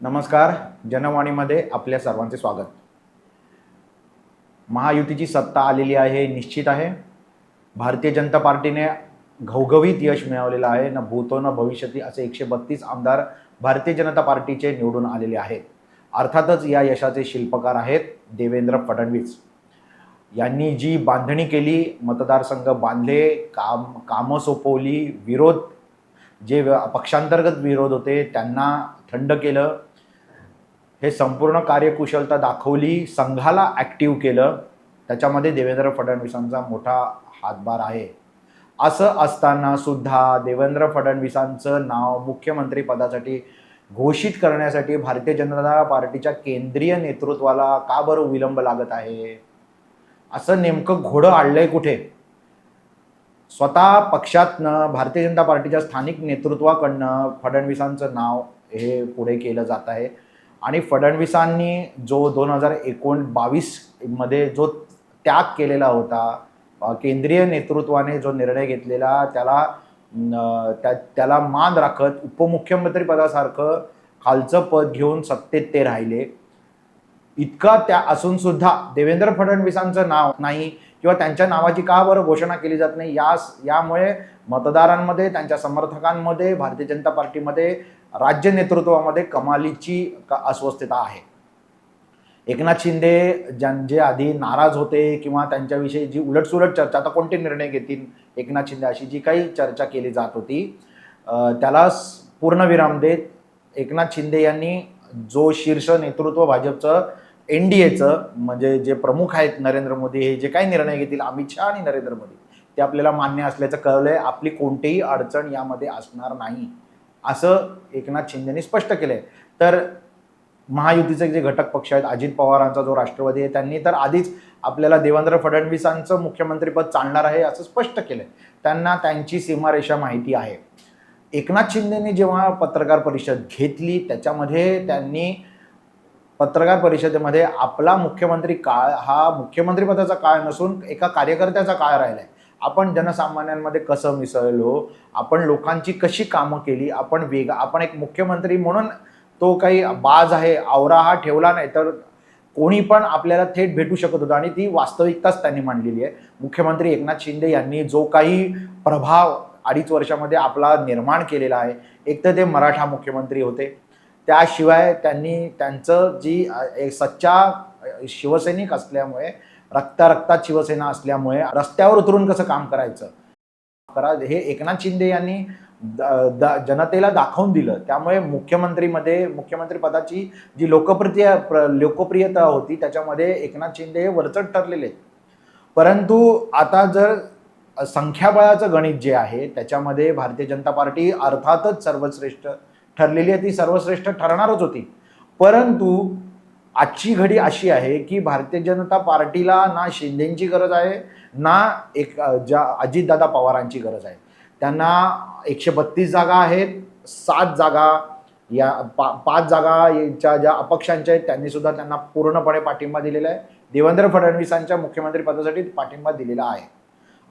नमस्कार जनवाणीमध्ये आपल्या सर्वांचे स्वागत. महायुतीची सत्ता आलेली आहे निश्चित आहे. भारतीय जनता पार्टीने घवघवीत यश मिळवलेलं आहे. न भूतो न भविष्यती असे एकशे बत्तीस आमदार भारतीय जनता पार्टीचे निवडून आलेले आहेत. अर्थातच या यशाचे शिल्पकार आहेत देवेंद्र फडणवीस. यांनी जी बांधणी केली मतदारसंघ बांधले काम कामं सोपवली विरोध जे पक्षांतर्गत विरोध होते त्यांना थंड केलं. हे संपूर्ण कार्यकुशलता दाखवली संघाला ॲक्टिव्ह केलं. त्याच्यामध्ये देवेंद्र फडणवीसांचा मोठा हातभार आहे. असं असताना सुद्धा देवेंद्र फडणवीसांचं नाव मुख्यमंत्री पदासाठी घोषित करण्यासाठी भारतीय जनता पार्टीच्या केंद्रीय नेतृत्वाला का बरं विलंब लागत आहे? असं नेमकं घोडं आणलंय कुठे? स्वतः पक्षातनं भारतीय जनता पार्टीच्या स्थानिक नेतृत्वाकडनं फडणवीसांचं नाव हे पुढे केलं जात आहे. आणि फडणवीसांनी जो दोन हजार एकोण बावीसमध्ये जो त्याग केलेला होता केंद्रीय नेतृत्वाने जो निर्णय घेतलेला त्याला त्या त्याला मान राखत उपमुख्यमंत्री पदासारखं खालचं पद घेऊन सत्तेत ते राहिले. इतका त्या असून सुद्धा देवेंद्र फडणवीसांचं नाव नाही किंवा त्यांच्या नावाची का बरं घोषणा केली जात नाही यास यामुळे मतदारांमध्ये त्यांच्या समर्थकांमध्ये भारतीय जनता पार्टीमध्ये राज्य नेतृत्वामध्ये कमालीची अस्वस्थता आहे. एकनाथ शिंदे ज्यां जे आधी नाराज होते किंवा त्यांच्याविषयी जी उलटसुलट चर्चा आता कोणते निर्णय घेतील एकनाथ शिंदे अशी जी काही चर्चा केली जात होती त्याला पूर्णविराम देत एकनाथ शिंदे यांनी जो शीर्ष नेतृत्व भाजपचं एन डी एचं म्हणजे जे प्रमुख आहेत नरेंद्र मोदी हे जे काही निर्णय घेतील अमित शहा आणि नरेंद्र मोदी ते आपल्याला मान्य असल्याचं कळलंय. आपली कोणतीही अडचण यामध्ये असणार नाही. असं एकनाथ शिंदेनी स्पष्ट केलं आहे तर महायुतीचे जे घटक पक्ष आहेत अजित पवारांचा जो राष्ट्रवादी आहे त्यांनी तर आधीच आपल्याला देवेंद्र फडणवीसांचं मुख्यमंत्रीपद चालणार आहे असं स्पष्ट केलं आहे त्यांना त्यांची सीमारेषा माहिती आहे. एकनाथ शिंदेनी जेव्हा पत्रकार परिषद घेतली त्याच्यामध्ये त्यांनी पत्रकार परिषदेमध्ये आपला मुख्यमंत्री काळ हा मुख्यमंत्रीपदाचा काळ नसून एका कार्यकर्त्याचा काळ राहिला आहे आपण जनसामान्यांमध्ये कसं मिसळलो आपण लोकांची कशी कामं केली आपण वेग आपण एक मुख्यमंत्री म्हणून तो काही बाज आहे आवरा हा ठेवला नाही तर कोणी पण आपल्याला थेट भेटू शकत होतं आणि ती वास्तविकताच त्यांनी मांडलेली आहे. मुख्यमंत्री एकनाथ शिंदे यांनी जो काही प्रभाव अडीच वर्षामध्ये आपला निर्माण केलेला आहे एक तर ते मराठा मुख्यमंत्री होते. त्याशिवाय त्यांनी त्यांचं जी एक सच्चा शिवसैनिक असल्यामुळे रक्तारक्तात शिवसेना असल्यामुळे रस्त्यावर उतरून कसं काम करायचं? करा हे एकनाथ शिंदे यांनी द- द- जनतेला दाखवून दिलं. त्यामुळे मुख्यमंत्रीमध्ये मुख्यमंत्री पदाची जी लोकप्रिय प्र- लोकप्रियता होती त्याच्यामध्ये एकनाथ शिंदे हे वरचढ ठरलेले. परंतु आता जर संख्याबळाचं गणित जे आहे त्याच्यामध्ये भारतीय जनता पार्टी अर्थातच सर्वश्रेष्ठ ठरलेली आहे. ती सर्वश्रेष्ठ ठरणारच होती. परंतु आजची घडी अशी आहे की भारतीय जनता पार्टीला ना शिंदेची गरज आहे ना एक ज्या अजितदादा पवारांची गरज आहे. त्यांना एकशे बत्तीस जागा आहेत सात जागा या पा पाच जागा यांच्या ज्या अपक्षांच्या आहेत त्यांनी सुद्धा त्यांना पूर्णपणे पाठिंबा दिलेला आहे. देवेंद्र फडणवीसांच्या मुख्यमंत्री पदासाठी पाठिंबा दिलेला आहे.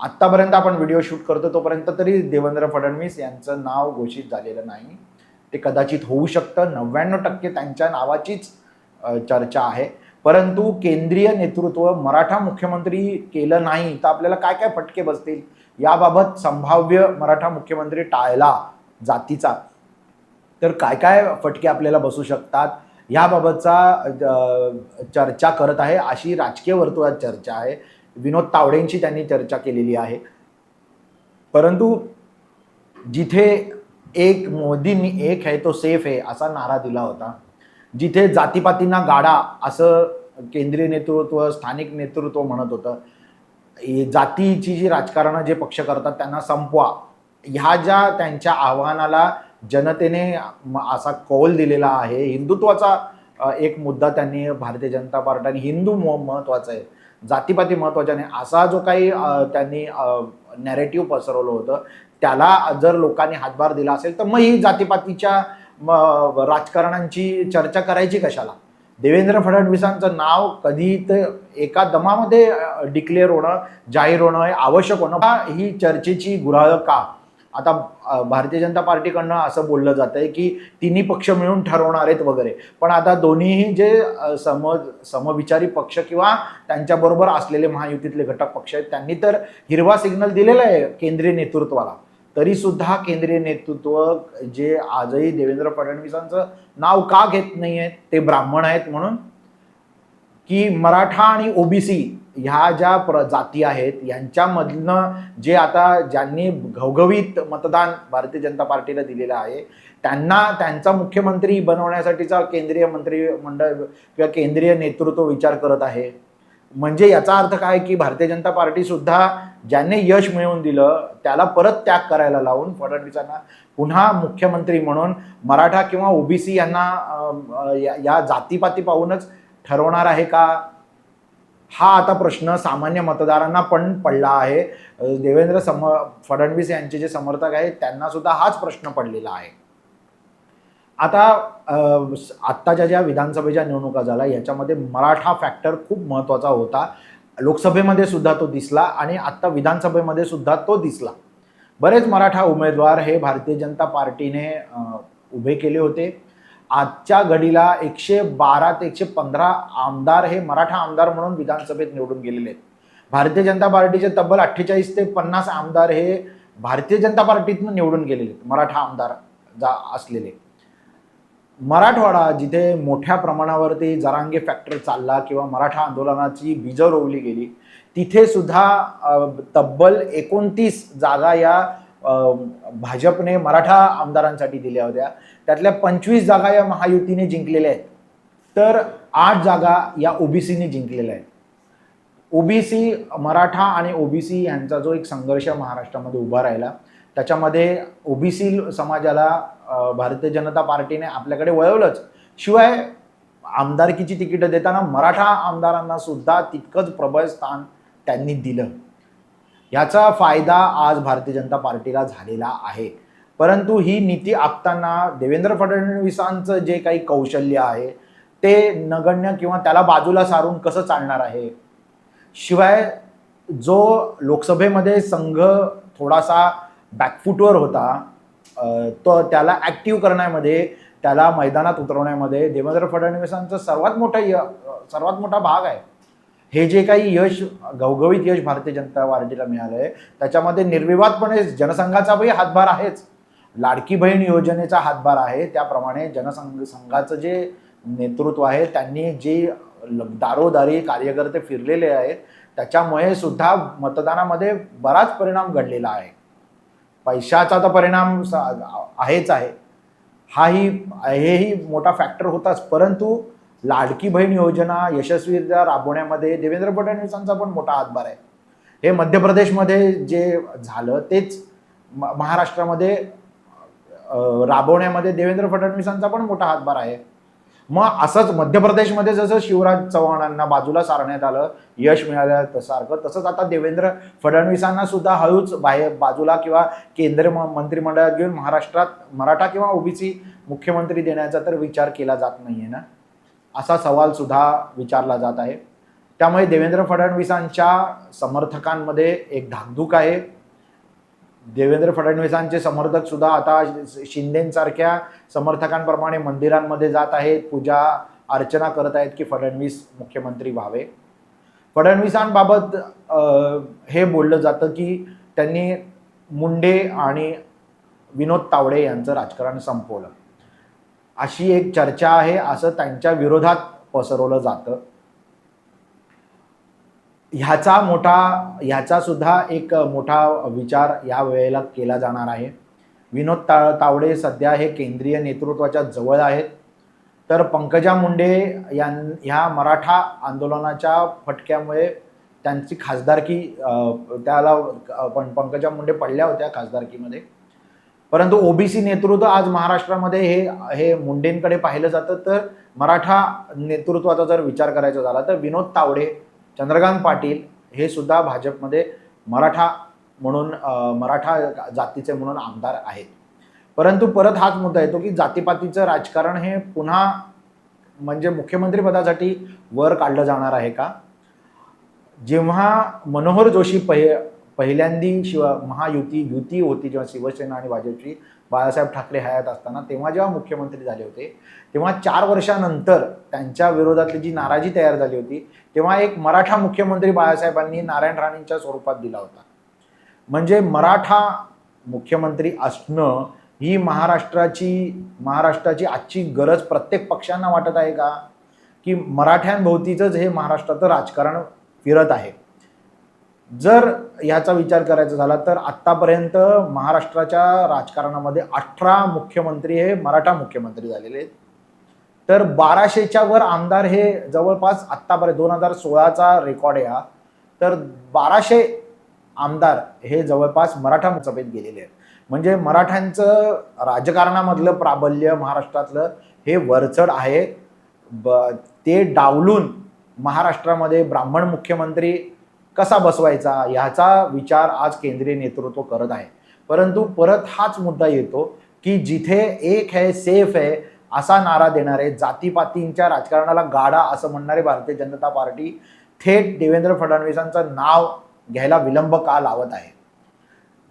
आत्तापर्यंत आपण व्हिडिओ शूट करतो तोपर्यंत तरी देवेंद्र फडणवीस यांचं नाव घोषित झालेलं नाही. ते कदाचित होऊ शकतं. नव्याण्णव टक्के त्यांच्या नावाचीच चर्चा आहे. परंतु केंद्रीय नेतृत्व मराठा मुख्यमंत्री केलं नाही तर आपल्याला काय काय फटके बसतील? याबाबत संभाव्य मराठा मुख्यमंत्री टाळला जातीचा. तर काय काय फटके आपल्याला बसू शकतात? याबाबतचा चर्चा करत आहे. अशी राजकीय वर्तुळात चर्चा आहे. विनोद तावडेंची त्यांनी चर्चा केलेली आहे. परंतु जिथे एक मोदींनी एक आहे तो सेफ आहे असा नारा दिला होता. जिथे जातीपातींना गाडा असं केंद्रीय नेतृत्व स्थानिक नेतृत्व म्हणत होतं जातीची जी राजकारणं जे पक्ष करतात त्यांना संपवा. ह्या ज्या त्यांच्या आव्हानाला जनतेने म- असा कौल दिलेला आहे हिंदुत्वाचा एक मुद्दा त्यांनी भारतीय जनता पार्टी आणि हिंदू म- महत्त्वाचा आहे. जातीपाती महत्त्वाचा नाही. असा जो काही त्यांनी नॅरेटिव्ह पसरवलं होतं त्याला जर लोकांनी हातभार दिला असेल तर मग ही जातीपातीच्या मग राजकारणांची चर्चा करायची कशाला? देवेंद्र फडणवीसांचं नाव कधी तर एका दमामध्ये डिक्लेअर होणं जाहीर होणं हे आवश्यक होणं. ही चर्चेची गुराळ का? आता भारतीय जनता पार्टीकडनं असं बोललं जात आहे की तिन्ही पक्ष मिळून ठरवणार आहेत वगैरे. पण आता दोन्हीही जे सम समविचारी पक्ष किंवा त्यांच्याबरोबर असलेले महायुतीतले घटक पक्ष आहेत त्यांनी तर हिरवा सिग्नल दिलेला आहे केंद्रीय नेतृत्वाला. तरी सुद्धा केंद्रीय नेतृत्व जे आजही देवेंद्र फडणवीसांचं नाव का घेत नाही आहेत ते ब्राह्मण आहेत म्हणून की मराठा आणि ओबीसी ह्या ज्या प्र जाती आहेत यांच्यामधनं जे आता ज्यांनी घवघवीत मतदान भारतीय जनता पार्टीला दिलेलं आहे त्यांना त्यांचा मुख्यमंत्री बनवण्यासाठीचा केंद्रीय मंत्रिमंडळ किंवा केंद्रीय नेतृत्व विचार करत आहे. म्हणजे याचा अर्थ काय की भारतीय जनता पार्टी सुद्धा ज्यांनी यश मिळवून दिलं त्याला परत त्याग करायला लावून फडणवीसांना पुन्हा मुख्यमंत्री म्हणून मराठा किंवा ओबीसी यांना या- जातीपाती पाहूनच ठरवणार आहे का? हा आता प्रश्न सामान्य मतदारांना पण पडला आहे. देवेंद्र सम फडणवीस यांचे जे समर्थक आहेत त्यांना सुद्धा हाच प्रश्न पडलेला आहे. आता आत्ताच्या ज्या विधानसभेच्या निवडणुका झाल्या याच्यामध्ये मराठा फॅक्टर खूप महत्त्वाचा होता. लोकसभेमध्ये सुद्धा तो दिसला आणि आत्ता विधानसभेमध्ये सुद्धा तो दिसला. बरेच मराठा उमेदवार हे भारतीय जनता पार्टीने उभे केले होते. आजच्या घडीला एकशे बारा ते एकशे पंधरा आमदार हे मराठा आमदार म्हणून विधानसभेत निवडून गेलेले आहेत. भारतीय जनता पार्टीचे तब्बल अठ्ठेचाळीस ते पन्नास आमदार हे भारतीय जनता पार्टीतनं निवडून गेलेले आहेत मराठा आमदार जा असलेले. मराठवाडा जिथे मोठ्या प्रमाणावरती जरांगे फॅक्टर चालला किंवा मराठा आंदोलनाची बीजं रोवली गेली तिथे सुद्धा तब्बल एकोणतीस जागा या भाजपने मराठा आमदारांसाठी दिल्या होत्या. त्यातल्या पंचवीस जागा या महायुतीने जिंकलेल्या आहेत. तर आठ जागा या ओबीसीने जिंकलेल्या आहेत. ओबीसी मराठा आणि ओबीसी यांचा जो एक संघर्ष महाराष्ट्रामध्ये उभा राहिला त्याच्यामध्ये ओबीसी समाजाला भारतीय जनता पार्टीने आपल्याकडे वळवलंच. शिवाय आमदारकीची तिकीटं देताना मराठा आमदारांना सुद्धा तितकंच प्रबळ स्थान त्यांनी दिलं. याचा फायदा आज भारतीय जनता पार्टीला झालेला आहे. परंतु ही नीती आखताना देवेंद्र फडणवीसांचं जे काही कौशल्य आहे ते नगण्य किंवा त्याला बाजूला सारून कसं चालणार आहे? शिवाय जो लोकसभेमध्ये संघ थोडासा बॅकफुटवर होता तो त्याला ॲक्टिव्ह करण्यामध्ये त्याला मैदानात उतरवण्यामध्ये देवेंद्र फडणवीसांचा सर्वात मोठा य सर्वात मोठा भाग आहे. हे जे काही यश घवघवीत यश भारतीय जनता पार्टीला मिळालं आहे त्याच्यामध्ये निर्विवादपणे जनसंघाचाही हातभार आहेच. लाडकी बहीण योजनेचा हातभार आहे. त्याप्रमाणे जनसंघ संघाचं जे नेतृत्व आहे त्यांनी जे दारोदारी कार्यकर्ते फिरलेले आहेत त्याच्यामुळे सुद्धा मतदानामध्ये बराच परिणाम घडलेला आहे. पैशाचा तर परिणाम आहेच आहे. हाही हेही मोठा फॅक्टर होताच. परंतु लाडकी बहीण योजना यशस्वीरित्या राबवण्यामध्ये देवेंद्र फडणवीसांचा पण मोठा हातभार आहे. हे मध्य प्रदेशमध्ये जे झालं तेच म- महाराष्ट्रामध्ये राबवण्यामध्ये देवेंद्र फडणवीसांचा पण मोठा हातभार आहे. मग असंच मध्य प्रदेशमध्ये जसं शिवराज चव्हाणांना बाजूला सारण्यात आलं यश मिळालं सारखं तसंच आता देवेंद्र फडणवीसांना सुद्धा हळूच बाहेर बाजूला किंवा केंद्र म- मंत्रिमंडळात घेऊन महाराष्ट्रात मराठा किंवा ओबीसी मुख्यमंत्री देण्याचा तर विचार केला जात नाही आहे ना? असा सवाल सुद्धा विचारला जात आहे. त्यामुळे देवेंद्र फडणवीसांच्या समर्थकांमध्ये एक धाकधूक आहे. देवेंद्र फडणवीसांचे समर्थक सुद्धा आता शिंदेसारख्या समर्थकांप्रमाणे मंदिरांमध्ये जात आहेत पूजा अर्चना करत आहेत की फडणवीस मुख्यमंत्री व्हावे. फडणवीसांबाबत हे बोललं जातं की त्यांनी मुंडे आणि विनोद तावडे यांचं राजकारण संपवलं. अशी एक चर्चा आहे असं त्यांच्या विरोधात पसरवलं जातं. ह्याचा मोठा ह्याचा सुद्धा एक मोठा विचार या वेळेला केला जाणार आहे. विनोद ता तावडे सध्या हे केंद्रीय नेतृत्वाच्या जवळ आहेत. तर पंकजा मुंडे यां ह्या मराठा आंदोलनाच्या फटक्यामुळे त्यांची खासदारकी त्याला पण पंकजा मुंडे पडल्या होत्या खासदारकीमध्ये. परंतु ओबीसी नेतृत्व आज महाराष्ट्रामध्ये हे हे मुंडेंकडे पाहिलं जातं. तर मराठा नेतृत्वाचा जर विचार करायचा झाला तर विनोद तावडे चंद्रकांत पाटील हे सुद्धा भाजपमध्ये मराठा म्हणून मराठा जातीचे म्हणून आमदार आहेत. परंतु परत हाच मुद्दा येतो की जातीपातीचं राजकारण हे पुन्हा म्हणजे मुख्यमंत्रीपदासाठी वर काढलं जाणार आहे का? जेव्हा मनोहर जोशी पहि पहिल्यांदी शिव महायुती युती होती जेव्हा शिवसेना आणि भाजपची बाळासाहेब ठाकरे हयात असताना तेव्हा जेव्हा मुख्यमंत्री झाले होते तेव्हा चार वर्षानंतर त्यांच्या विरोधातली जी नाराजी तयार झाली होती तेव्हा एक मराठा मुख्यमंत्री बाळासाहेबांनी नारायण राणेंच्या स्वरूपात दिला होता. म्हणजे मराठा मुख्यमंत्री असणं ही महाराष्ट्राची महाराष्ट्राची आजची गरज प्रत्येक पक्षांना वाटत आहे का? की मराठ्यांभोवतीचंच हे महाराष्ट्राचं राजकारण फिरत आहे. जर याचा विचार करायचा झाला तर आत्तापर्यंत महाराष्ट्राच्या राजकारणामध्ये अठरा मुख्यमंत्री हे मराठा मुख्यमंत्री झालेले आहेत. तर बाराशेच्या वर आमदार हे जवळपास आत्तापर्यंत दोन हजार सोळाचा रेकॉर्ड आहे हा. तर बाराशे आमदार हे जवळपास मराठा सभेत गेलेले आहेत. म्हणजे मराठ्यांचं राजकारणामधलं प्राबल्य महाराष्ट्रातलं हे वरचढ आहे. ब ते डावलून महाराष्ट्रामध्ये ब्राह्मण मुख्यमंत्री कसा बसवायचा ह्याचा विचार आज केंद्रीय नेतृत्व करत आहे. परंतु परत हाच मुद्दा येतो की जिथे एक आहे सेफ आहे असा नारा देणारे जातीपातींच्या राजकारणाला गाडा असं म्हणणारे भारतीय जनता पार्टी थेट देवेंद्र फडणवीसांचं नाव घ्यायला विलंब का लावत आहे?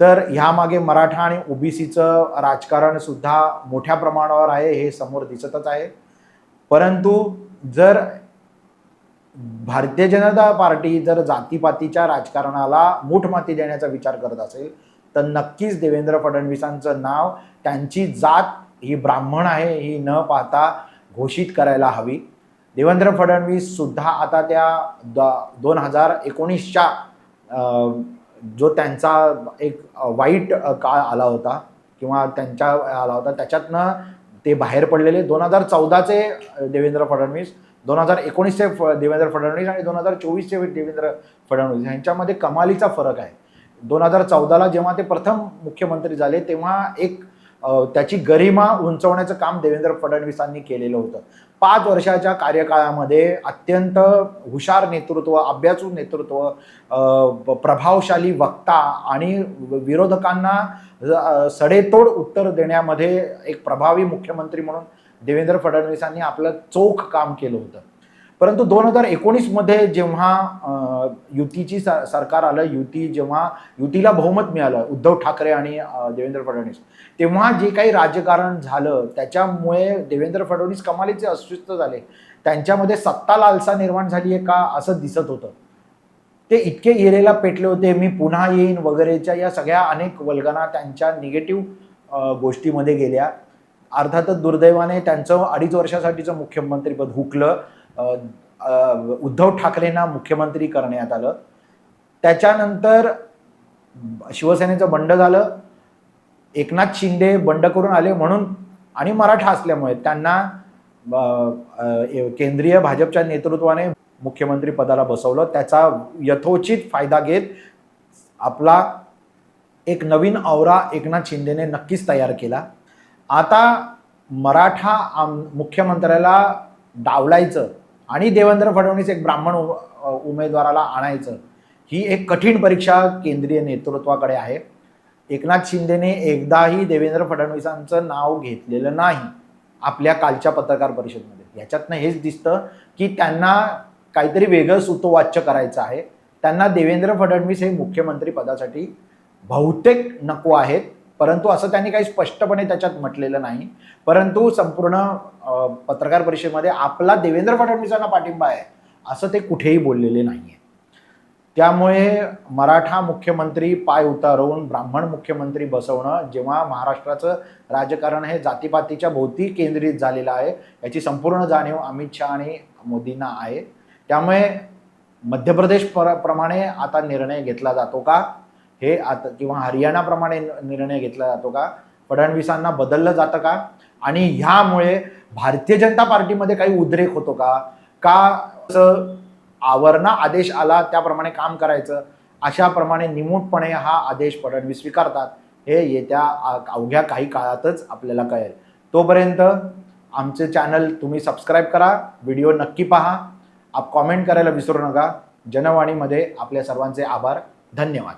तर ह्यामागे मराठा आणि ओबीसीचं राजकारण सुद्धा मोठ्या प्रमाणावर आहे हे समोर दिसतच आहे. परंतु जर भारतीय जनता पार्टी जर जातीपातीच्या राजकारणाला मूठमाती देण्याचा विचार करत असेल तर नक्कीच देवेंद्र फडणवीसांचं नाव त्यांची जात ही ब्राह्मण आहे ही न पाहता घोषित करायला हवी. देवेंद्र फडणवीस सुद्धा आता त्या द दोन हजार एकोणीसच्या जो त्यांचा एक वाईट काळ आला होता किंवा त्यांच्या आला होता त्याच्यातनं ते बाहेर पडलेले. दोन हजार चौदाचे देवेंद्र फडणवीस दोन हजार एकोणीसचे फ देवेंद्र फडणवीस आणि दोन हजार चोवीसचे देवेंद्र फडणवीस. यांच्यामध्ये कमालीचा फरक आहे. दोन हजार चौदाला जेव्हा ते प्रथम मुख्यमंत्री झाले तेव्हा एक त्याची गरिमा उंचवण्याचं काम देवेंद्र फडणवीसांनी केलेलं होतं. पाच वर्षाच्या कार्यकाळामध्ये अत्यंत हुशार नेतृत्व अभ्यासू नेतृत्व प्रभावशाली वक्ता आणि विरोधकांना सडेतोड उत्तर देण्यामध्ये एक प्रभावी मुख्यमंत्री म्हणून देवेंद्र फडणवीसांनी आपलं चोख काम केलं होतं. परंतु दोन हजार एकोणीसमध्ये जेव्हा युतीची सरकार आलं युती जेव्हा युतीला बहुमत मिळालं उद्धव ठाकरे आणि देवेंद्र फडणवीस तेव्हा जे काही राजकारण झालं त्याच्यामुळे देवेंद्र फडणवीस कमालीचे अस्वस्थ झाले. त्यांच्यामध्ये सत्ता लालसा निर्माण झाली आहे का असं दिसत होतं. ते इतके इरेला पेटले होते मी पुन्हा येईन वगैरेच्या या सगळ्या अनेक वल्गना त्यांच्या निगेटिव्ह गोष्टीमध्ये गेल्या. अर्थातच दुर्दैवाने त्यांचं अडीच वर्षासाठीचं मुख्यमंत्रीपद हुकलं. उद्धव ठाकरेंना मुख्यमंत्री करण्यात आलं. त्याच्यानंतर शिवसेनेचं बंड झालं. एकनाथ शिंदे बंड करून आले म्हणून आणि मराठा असल्यामुळे त्यांना केंद्रीय भाजपच्या नेतृत्वाने मुख्यमंत्री पदाला बसवलं. त्याचा यथोचित फायदा घेत आपला एक नवीन औरा एकनाथ शिंदेने नक्कीच तयार केला. आता मराठा आम मुख्यमंत्र्याला डावलायचं आणि देवेंद्र फडणवीस एक ब्राह्मण उमेदवाराला आणायचं ही एक कठीण परीक्षा केंद्रीय नेतृत्वाकडे आहे. एकनाथ शिंदेने एकदाही देवेंद्र फडणवीसांचं नाव घेतलेलं नाही आपल्या कालच्या पत्रकार परिषदेमध्ये. याच्यातनं हेच दिसतं की त्यांना काहीतरी वेगळं सुतोवाच्य करायचं आहे. त्यांना देवेंद्र फडणवीस हे मुख्यमंत्री पदासाठी बहुतेक नको आहेत. परंतु असं त्यांनी काही स्पष्टपणे त्याच्यात म्हटलेलं नाही. परंतु संपूर्ण पत्रकार परिषदेमध्ये आपला देवेंद्र फडणवीसांना पाठिंबा आहे असं ते कुठेही बोललेले नाही आहे त्यामुळे मराठा मुख्यमंत्री पाय उतारवून ब्राह्मण मुख्यमंत्री बसवणं जेव्हा महाराष्ट्राचं राजकारण हे जातीपातीच्या भोवती केंद्रित झालेलं आहे याची संपूर्ण जाणीव अमित शहा आणि मोदींना आहे. त्यामुळे मध्य प्रदेश प्रमाणे आता निर्णय घेतला जातो का? हे आता किंवा हरियाणाप्रमाणे निर्णय घेतला जातो का? फडणवीसांना बदललं जातं का? आणि ह्यामुळे भारतीय जनता पार्टीमध्ये काही उद्रेक होतो का? का असं आवरणा आदेश आला त्याप्रमाणे काम करायचं? अशाप्रमाणे निमूटपणे हा आदेश फडणवीस स्वीकारतात हे येत्या अवघ्या काही काळातच आपल्याला कळेल. तोपर्यंत आमचे चॅनल तुम्ही सबस्क्राईब करा व्हिडिओ नक्की पहा. आप कॉमेंट करायला विसरू नका. जनवाणीमध्ये आपल्या सर्वांचे आभार. धन्यवाद.